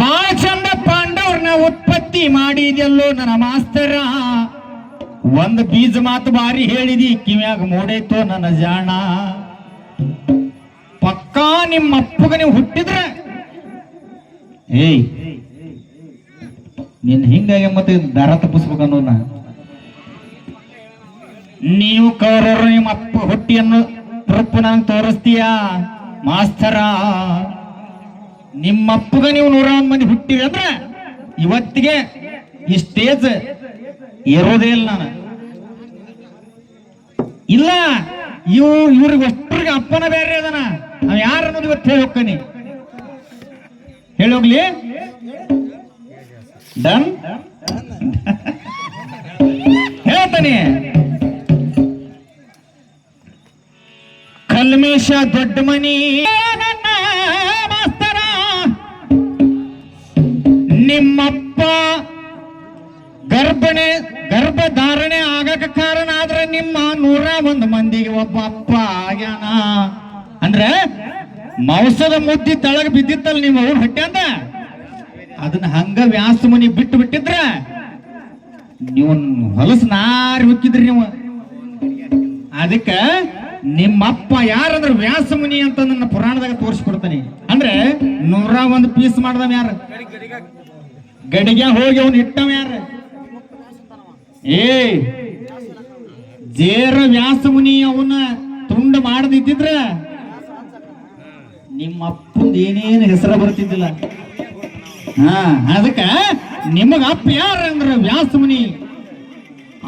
ಬಾಳ ಚಂದ ಪಾಂಡವ್ರನ್ನ ಉತ್ಪತ್ತಿ ಮಾಡಿದೆಲ್ಲೋ ನನ್ನ ಮಾಸ್ತರ? ಒಂದ್ ಬೀಜ ಮಾತು ಬಾರಿ ಹೇಳಿದಿ, ಕಿವ್ಯಾಗ ಮೂಡೈತೋ ನನ್ನ ಜಾಣ. ಪಕ್ಕಾ ನಿಮ್ಮ ಅಪ್ಪಗ ನೀವು ಹುಟ್ಟಿದ್ರ? ಏಯ್, ನಿನ್ ಹಿಂಗಾಗಿ ಮತ್ತೆ ದರ ತಪ್ಪಿಸ್ಬೇಕನ್ನೋ ನೀವು ಕೌರವರು ನಿಮ್ಮ ಅಪ್ಪ ಹುಟ್ಟಿಯನ್ನು ತೃಪ್ಪು ನಂಗೆ ತೋರಿಸ್ತೀಯ, ಮಾಸ್ತರ? ನಿಮ್ಮ ಅಪ್ಪಗ ನೀವು ನೂರ ಒಂದ್ ಮಂದಿ ಹುಟ್ಟಿವಿ ಅಂದ್ರೆ ಇವತ್ತಿಗೆ ಈ ಸ್ಟೇಜ್ ಇರೋದೇ ಇಲ್ಲ ನಾನು. ಇಲ್ಲ, ಇವ್ ಇವ್ರಿಗೆ ಅಷ್ಟ್ರಿಗೆ ಅಪ್ಪನ ಬೇರೆ ಅದನ. ನಾವ್ ಯಾರು ಅನ್ನೋದು ಇವತ್ತು ಹೇಳಿ ಹೋಗ್ತಾನೆ ಹೇಳಿ ಹೋಗ್ಲಿ. ಡನ್ ಹೇಳ್ತಾನೆ ಕಲ್ಮೇಶ ದೊಡ್ಡ ಮನಿ. ನಿಮ್ಮಪ್ಪ ಗರ್ಭಣೆ, ಗರ್ಭಧಾರಣೆ ಆಗಕ ಕಾರಣ ಆದ್ರೆ ನಿಮ್ಮ ನೂರ ಒಂದು ಮಂದಿಗೆ ಒಬ್ಬ ಅಪ್ಪ ಆಗ್ಯಾನ. ಅಂದ್ರೆ ಮೌಸದ ಮುದ್ದಿ ತಳಗ ಬಿದ್ದಿತ್ತಲ್ಲ ನಿಮ್ಮ ಅವ್ರು ಹೊಟ್ಟೆ ಅದನ್ನ ಹಂಗ ವ್ಯಾಸ ಮುನಿ ಬಿಟ್ಟು ಬಿಟ್ಟಿದ್ರ? ನೀವು ಹೊಲಸು ನಾರಿ ಹುಕ್ಕಿದ್ರಿ ನೀವು. ಅದಕ್ಕ ನಿಮ್ಮಪ್ಪ ಯಾರಂದ್ರ ವ್ಯಾಸ ಮುನಿ ಅಂತ ನನ್ನ ಪುರಾಣದಾಗ ತೋರಿಸ್ಕೊಡ್ತಾನೆ. ಅಂದ್ರೆ ನೂರ ಒಂದು ಪೀಸ್ ಮಾಡ್ದ ಯಾರ? ಗಡಿಗೆ ಹೋಗಿ ಅವನು ಇಟ್ಟವ ಯಾರ? ಏ, ಜೇರ ವ್ಯಾಸ ಮುನಿ ಅವನ ತುಂಡು ಮಾಡದಿದ್ದಿದ್ರ ನಿಮ್ಮ ಅಪ್ಪಂದ ಏನೇನು ಹೆಸರು ಬರ್ತಿದ್ದಿಲ್ಲ? ಹಾ, ಅದಕ್ಕ ನಿಮಗ ಅಪ್ಪ ಯಾರ ಅಂದ್ರ ವ್ಯಾಸ ಮುನಿ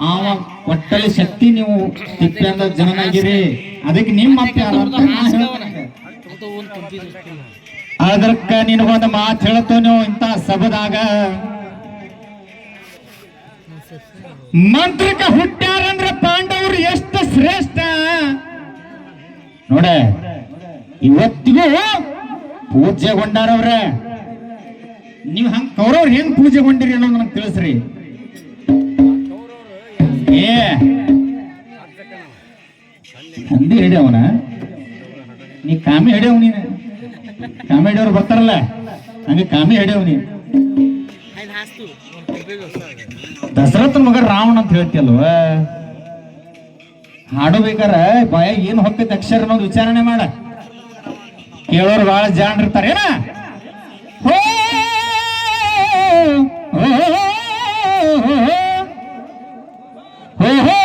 ಅವ ಒಟ್ಟಲ್ಲಿ ಶಕ್ತಿ ನೀವು ತಿಪ್ಪೆಂದ ಜನನಾಗಿರಿ. ಅದಕ್ಕೆ ನಿಮ್ಮ ಅಪ್ಪ ಯಾರು ಅಂತ. ಅದಕ್ಕ ನಿನಗೊಂದು ಮಾತು ಹೇಳ್ತೇವೆ ಇಂತ ಇಂಥ ಸಭದಾಗ? ಮಂತ್ರಕ್ಕ ಹುಟ್ಟ್ಯಾರಂದ್ರ ಪಾಂಡವರು ಎಷ್ಟು ಶ್ರೇಷ್ಠ? ನೋಡ, ಇವತ್ತಿಗೂ ಪೂಜೆಗೊಂಡಾರವ್ರ ನೀವು ಹಂಗ ಕೌರವ್ರು ಹೆಂಗ್ ಪೂಜೆಗೊಂಡಿರಿ ಅನ್ನೋದು ನನಗೆ ತಿಳಿಸ್ರಿ. ಏ, ಹಂದಿ ಹಿಡಿಯವನ? ನೀ ಕಾಮಿ ಹಿಡಿಯವ್ ನೀನು? ಕಾಮಿ ಅವ್ರು ಬರ್ತಾರಲ್ಲ? ಹಂಗೆ ಕಾಮಿ ಹಿಡಿಯವ್ ನೀ ದಶರಥನ ಮಗ ರಾವಣ ಅಂತ ಹೇಳ್ತಿಯಲ್ವ? ಹಾಡು ಬೇಕಾರ ಬಾಯ ಏನ್ ಹೊಕ್ಕೈತೆ ಅಕ್ಷರ ಅನ್ನೋದು ವಿಚಾರಣೆ ಮಾಡ. ಕೇಳೋರು ಬಹಳ ಜಾಣರಿರ್ತಾರೆ ಏನ? ಹೋ ಹೋ, ಹೋ, ಹೋ.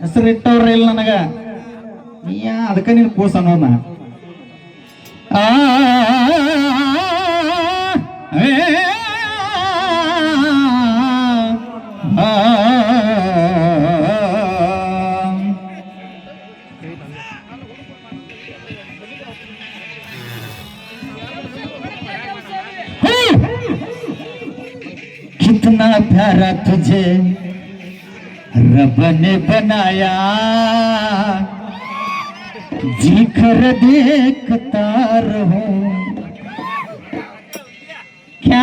ಹೆಸರು ಇಟ್ಟವ್ರ ಇಲ್ಲ ನನಗ. ನೀಯ ಅದಕ್ಕ ನೀನು ಕೂಸ ಅನ್ನೋದ ಆ ಏ, ಆ, कितना प्यारा तुझे रब ने बनाया जी कर देखता रहूं क्या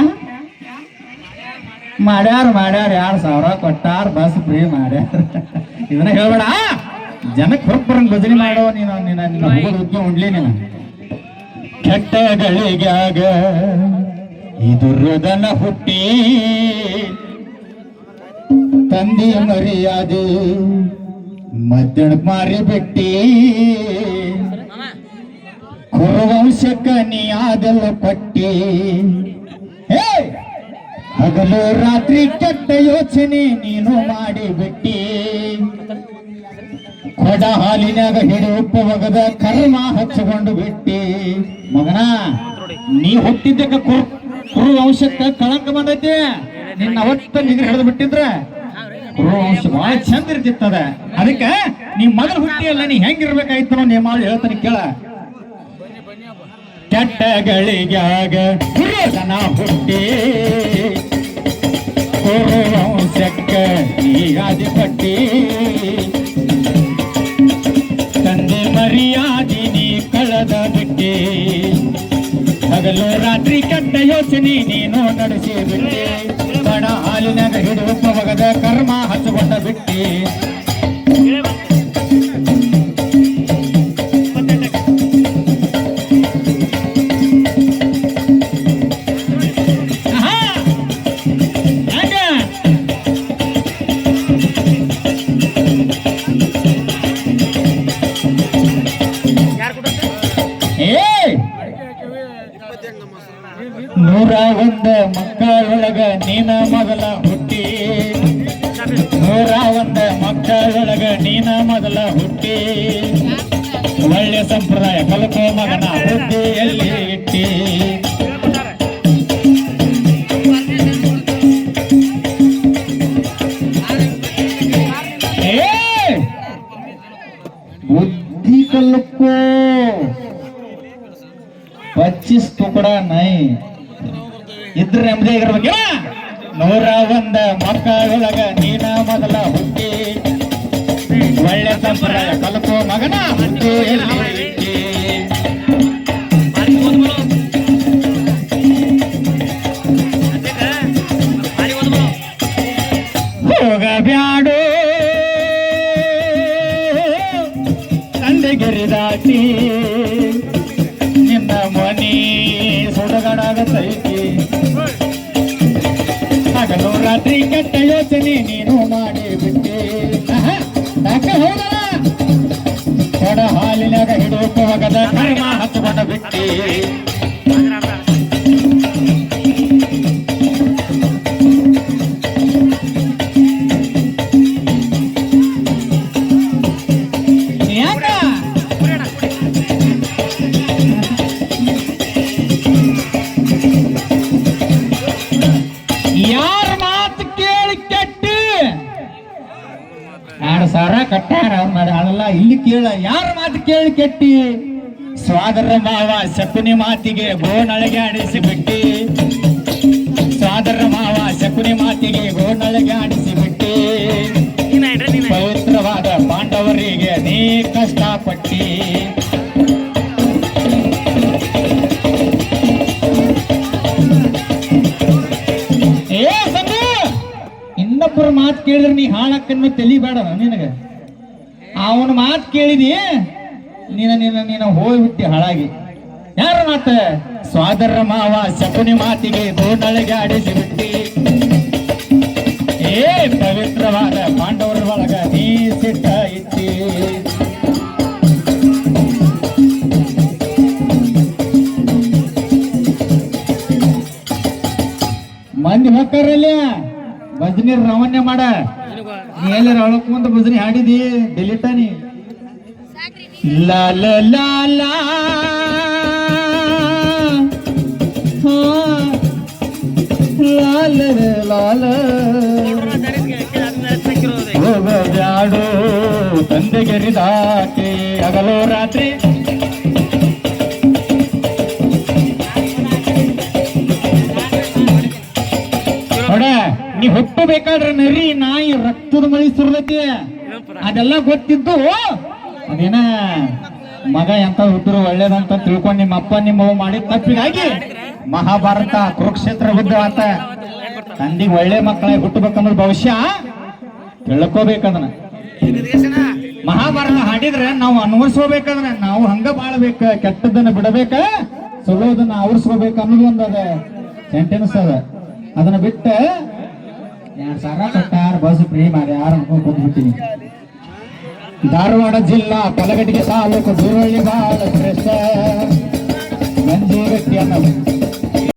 ಮಾಡ್ಯಾರ ಮಾಡ್ಯಾರ ಎರಡ್ ಸಾವಿರ ಕೊಟ್ಟಾರ ಬಸ್ ಫ್ರೀ ಮಾಡ್ಯಾರ ಇದನ್ನ ಹೇಳ್ಬೇಡ ಜನಕ್ಕೆ ಹೊರಬರಂಗ್ ಭಜನೆ ಮಾಡೋ ನೀನು ನಿನ್ನ ನಿನ್ನ ಹೋಗೋದು ಉದ್ಯ ಉಂಡ್ಲಿ ನೀನು ಕೆಟ್ಟಗಳಿಗ್ಯಾಗ ಇದು ಹೃದನ ಹುಟ್ಟಿ ತಂದೆ ಮರ್ಯಾದೆ ಮದ್ದಣ ಮಾರಿ ಬಿಟ್ಟಿ ಆದಲ್ಲ ಪಟ್ಟಿ. ಹಗಲು ರಾತ್ರಿ ಕೆಟ್ಟ ಯೋಚನೆ ನೀನು ಮಾಡಿ ಬಿಟ್ಟಿ. ಕೊಡ ಹಾಲಿನಾಗ ಹಿಡಿ ಉಪ್ಪು ಒಗದ ಕರ್ಮ ಹಚ್ಚಿಕೊಂಡು ಬಿಟ್ಟಿ. ಮಗನ, ನೀ ಹುಟ್ಟಿದ್ದಕ್ಕೆ ಕುರು ವಂಶಕ್ಕ ಕಳಂಕ ಬಂದೈತಿ. ನಿನ್ನ ಅವತ್ತ ನಿಗ್ರ ಹಿಡಿದು ಬಿಟ್ಟಿದ್ರೆ ಕುರು ವಂಶ ಬಹಳ ಚಂದ ಇರ್ತಿತ್ತದ. ಅದಕ್ಕೆ ನೀ ಮೊದಲು ಹುಟ್ಟಿಯಲ್ಲ, ನೀ ಹೆಂಗಿರ್ಬೇಕಾಯ್ತು ನೀ ಮಾಡಿ ಹೇಳ್ತಾನೆ ಕೇಳ. ಕೆಟ್ಟಗಳಿಗ್ಯಾಗ ದುರ್ಯೋಧನ ಹುಟ್ಟಿ. ಕುರುವಂಶಕ್ಕ ನೀಗಾದಿ ಪಟ್ಟಿ. ತಂದೆ ಮರ್ಯಾದೆ ನೀ ಕಳೆದ ಬಿಟ್ಟಿ. ಹಗಲು ರಾತ್ರಿ ಕೆಟ್ಟ ಯೋಚನೆ ನೀನು ನಡೆಸಿ ಬಿಟ್ಟಿ. ಬಡ ಹಾಲಿನಾಗ ಹಿಡಿದು ಮಗದ ಕರ್ಮ ಹಚ್ಚಿಕೊಂಡ ಬಿಟ್ಟಿ. மக்களொಳಗ ನೀನ ಮೊದಲ ಹುಟ್ಟಿ ನೂರ ಒಂದ ಮಕ್ಕಳೊಳಗ ನೀನ ಮೊದಲ ಹುಟ್ಟಿ ಒಳ್ಳೆ ಸಂಪ್ರದಾಯ ಕಲಕೋ ಮಗನ ವೃತ್ತಿಯಲ್ಲಿ ಇಟ್ಟಿ ಬುದ್ಧಿ ಕಲಕೋ ಪಚ್ಚಿಸ್ ತುಕಡ ನೈ ಇದ್ರ ನೆಮ್ಮದಿ ಆಗಿರ್ಬೇಕಿಲ್ಲ ನೂರ ಒಂದ ಮಕ್ಕಳೊಳಗ ನೀನ ಮೊದಲ ಹುಟ್ಟಿ. ಒಳ್ಳೆ ಸಂಪ್ರದಾಯ ಕಲಕೋ ಮಗನ ಹುಟ್ಟಿ ಎಲ್ಲಿ? ಹೋಗಬ್ಯಾಡೋ ತಂದೆಗೆರಿ ದಾಟಿ. ನಿನ್ನ ಮನಿ ಸುಡಗಡಾಗತೈತಿ. ಹಗಲು ರಾತ್ರಿ ಕೆಟ್ಟ ಯೋಚನೆ ನೀನು ಮಾಡಿ ಬಿಟ್ಟೆ. ಕೊಡ ಹಾಲಿನಾಗ ಹಿಡಿದು ಹೋಗದ ಕರ್ಮ ಹಚ್ಕೊಂಡ ಬಿಟ್ಟಿ. ಸಾವಿರ ಕಟ್ಟಾರ ಅದಲ್ಲ ಇಲ್ಲಿ ಕೇಳ ಯಾರ ಮಾತು ಕೇಳಿ ಕೆಟ್ಟಿ? ಸ್ವಾದರ ಮಾವ ಶಕುನಿ ಮಾತಿಗೆ ಗೋನಳಗೆ ಆಡಿಸಿ ಬಿಟ್ಟಿ ಸ್ವಾದರ ಮಾವ ಶಕುನಿ ಮಾತಿಗೆ ಗೋನಳಗೆ ಆಡಿಸಿ ಬಿಟ್ಟಿ ಪವಿತ್ರವಾದ ಪಾಂಡವರಿಗೆ ನೀ ಕಷ್ಟಪಟ್ಟಿ. ಇನ್ನೊಬ್ಬರ ಮಾತು ಕೇಳಿದ್ರೆ ನೀ ಹಾಳಕ್ಕನ್ನು ತೆಲಿಬೇಡ ನಿನಗ? ಅವನ ಮಾತು ಕೇಳಿದಿ, ನೀನ ನೀನ ನೀನ ಹೋಗ್ಬಿಟ್ಟಿ ಹಾಳಾಗಿ. ಯಾರ ಮಾತ? ಸ್ವಾದರ ಮಾವ ಶಕುನಿ ಮಾತಿಗೆ ಗೋನಳಿಗೆ ಅಡಿಸಿ ಬಿಟ್ಟಿ ಏ ಪವಿತ್ರವಾದ ಪಾಂಡವರ ಒಳಗ ನೀ ಸಿಟ್ಟ ಇತ್ತಿ ಮಂದಿ ಹೊಕ್ಕರಲ್ಲಿ? ಭಜನಿ ರವಣ್ಯ ಮಾಡ. ಮೇಲೆ ರವಳಕ್ ಮುಂದೆ ಭಜನಿ ಹಾಡಿದಿ? ಡೆಲಿಟ ನೀ. ಲಾಲ ಲಾ. ಹೋಗಬ್ಯಾಡೋ ತಂದೆಗೆರಿದಾಕೆ ರಾತ್ರಿ. ನೀ ಹುಟ್ಟಬೇಕಾದ್ರೆ ನರಿ ನಾಯಿ ರಕ್ತದ ಮಳಿ ಸುರ್ದೈತಿ. ಅದೆಲ್ಲ ಗೊತ್ತಿದ್ದು ಅದೇನ? ಮಗ ಎಂತ ಹುಟ್ಟರು ಒಳ್ಳೇದಂತ ತಿಳ್ಕೊಂಡು ನಿಮ್ಮ ಅಪ್ಪ ನಿಮ್ಮ ಮಾಡಿದ ತಪ್ಪಿಗಾಗಿ ಮಹಾಭಾರತ ಕುರುಕ್ಷೇತ್ರ ಬುದ್ಧ ಅಂತ ತಂದಿಗೆ ಒಳ್ಳೆ ಮಕ್ಕಳಾಗಿ ಹುಟ್ಟಬೇಕಂದ್ರೆ ಭವಿಷ್ಯ ತಿಳ್ಕೋಬೇಕದನ್ನ ಮಹಾಭಾರತ ಹಾಡಿದ್ರೆ ನಾವು ಅನ್ವರ್ಸ್ಕೋಬೇಕಂದ್ರೆ ನಾವು ಹಂಗ ಬಾಳ್ಬೇಕ ಕೆಟ್ಟದನ್ನ ಬಿಡಬೇಕ ಚಲೋದನ್ನ ಆವರಿಸ್ಕೋಬೇಕು ಅನ್ನೋದು ಒಂದು ಅದ ಸೆಂಟೆನ್ಸ್ ಅದ. ಅದನ್ನ ಬಿಟ್ಟ ಧಾರವಾಡ ಜಿಲ್ಲಾ ಕಲಗಟ್ಟಿಗೆ ತಾಲೂಕು ದೂರಳ್ಳಿ ಬಾಳ ಶ್ರೇಷ್ಠ ಮಂಜುಗಟ್ಟಿ ಅನ್ನೋ